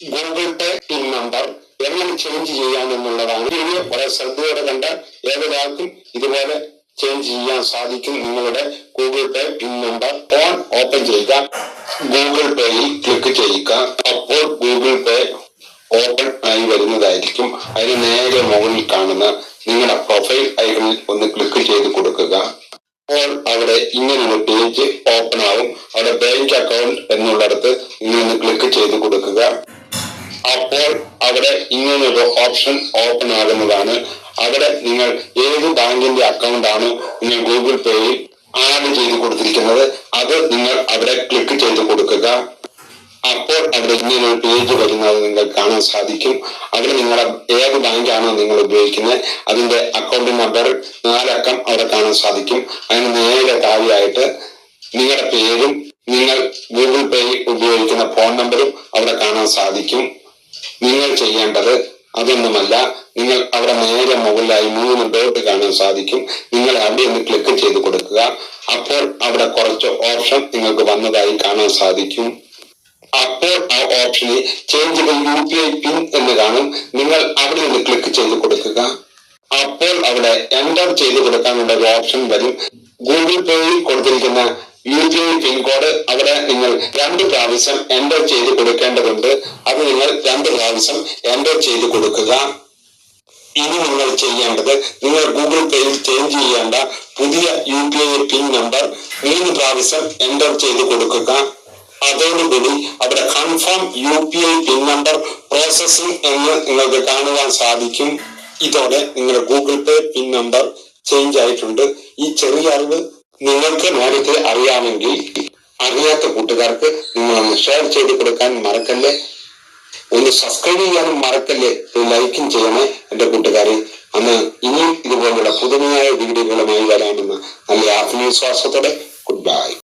പേ പിൻ number എങ്ങനെ change ചെയ്യാമെന്നുള്ളതാണ് video വളരെ ശ്രദ്ധയോടെ കണ്ട് ഏതൊരാൾക്കും ഇതുപോലെ ചേഞ്ച് ചെയ്യാൻ സാധിക്കും നിങ്ങളുടെ Google pay pin number phone open ചെയ്യുക. ഗൂഗിൾ പേയിൽ ക്ലിക്ക് ചെയ്യുക. അപ്പോൾ ഗൂഗിൾ പേ ഓപ്പൺ ആയി വരുന്നതായിരിക്കും. അതിന് നേരെ മുകളിൽ കാണുന്ന നിങ്ങളുടെ പ്രൊഫൈൽ ഐക്കണിൽ ഒന്ന് ക്ലിക്ക് ചെയ്ത് കൊടുക്കുക. അപ്പോൾ അവിടെ ഇങ്ങനൊരു പേജ് ഓപ്പൺ ആവും. അവിടെ ബാങ്ക് അക്കൗണ്ട് എന്നുള്ളിടത്ത് ഇങ്ങനെ ക്ലിക്ക് ചെയ്ത് കൊടുക്കുക. അപ്പോൾ അവിടെ ഇങ്ങനൊരു ഓപ്ഷൻ ഓപ്പൺ ആകുന്നതാണ്. അവിടെ നിങ്ങൾ ഏത് ബാങ്കിന്റെ അക്കൗണ്ട് ആണ് നിങ്ങൾ ഗൂഗിൾ പേയിൽ ആഡ് ചെയ്ത് കൊടുത്തിരിക്കുന്നത് അത് നിങ്ങൾ അവിടെ ക്ലിക്ക് ചെയ്ത് കൊടുക്കുക. അപ്പോൾ അവിടെ ഇങ്ങനെ ഒരു പേജ് വരുന്നത് നിങ്ങൾക്ക് കാണാൻ സാധിക്കും. അവിടെ നിങ്ങളുടെ ഏത് ബാങ്കാണോ നിങ്ങൾ ഉപയോഗിക്കുന്നത് അതിന്റെ അക്കൗണ്ട് നമ്പർ നാലക്കം അവിടെ കാണാൻ സാധിക്കും. അതിന് നേരെ താഴെയായിട്ട് നിങ്ങളുടെ പേരും നിങ്ങൾ ഗൂഗിൾ പേയിൽ ഉപയോഗിക്കുന്ന ഫോൺ നമ്പറും അവിടെ കാണാൻ സാധിക്കും. നിങ്ങൾ ചെയ്യേണ്ടത് അതൊന്നുമല്ല. നിങ്ങൾ അവിടെ നേരെ മുകളിലായി മൂന്ന് ഡോട്ട് കാണാൻ സാധിക്കും. നിങ്ങൾ അവിടെ ഒന്ന് ക്ലിക്ക് ചെയ്ത് കൊടുക്കുക. അപ്പോൾ അവിടെ കുറച്ച് ഓപ്ഷൻ നിങ്ങൾക്ക് വന്നതായി കാണാൻ സാധിക്കും. അപ്പോൾ ആ ഓപ്ഷനിൽ change U P I pin എന്ന് കാണും. നിങ്ങൾ അവിടെ ഒന്ന് ക്ലിക്ക് ചെയ്ത് കൊടുക്കുക. അപ്പോൾ അവിടെ എന്റർ ചെയ്ത് കൊടുക്കാനുള്ള ഒരു ഓപ്ഷൻ വരും. ഗൂഗിൾ പേയിൽ കൊടുത്തിരിക്കുന്ന യു പി കോഡ് അവിടെ നിങ്ങൾ രണ്ട് പ്രാവശ്യം എന്റർ ചെയ്ത് കൊടുക്കേണ്ടതുണ്ട്. അത് നിങ്ങൾ രണ്ട് പ്രാവശ്യം എന്റർ ചെയ്ത് കൊടുക്കുക. ഇനി നിങ്ങൾ ചെയ്യേണ്ടത് നിങ്ങൾ ഗൂഗിൾ പേയിൽ ചേഞ്ച് ചെയ്യേണ്ട പുതിയ U P I pin number മൂന്ന് പ്രാവശ്യം എന്റർ ചെയ്ത് കൊടുക്കുക. അതോടുകൂടി അവിടെ confirm U P I pin number processing എന്ന് നിങ്ങൾക്ക് കാണുവാൻ സാധിക്കും. ഇതോടെ നിങ്ങളുടെ Google pay pin number change ആയിട്ടുണ്ട്. ഈ ചെറിയ അറിവ് നിങ്ങൾക്ക് നേരത്തെ അറിയാമെങ്കിൽ അറിയാത്ത കൂട്ടുകാർക്ക് നിങ്ങളൊന്ന് ഷെയർ ചെയ്ത് കൊടുക്കാൻ മറക്കല്ലേ? ഒന്ന് സബ്സ്ക്രൈബ് ചെയ്യാനും മറക്കല്ലേ? ലൈക്കും ചെയ്യണേ എന്റെ കൂട്ടുകാരെ. അന്ന് ഇനിയും ഇതുപോലുള്ള പുതുമയായ വീഡിയോകളുമായി വരാമെന്ന് നല്ല ആത്മവിശ്വാസത്തോടെ ഗുഡ് ബൈ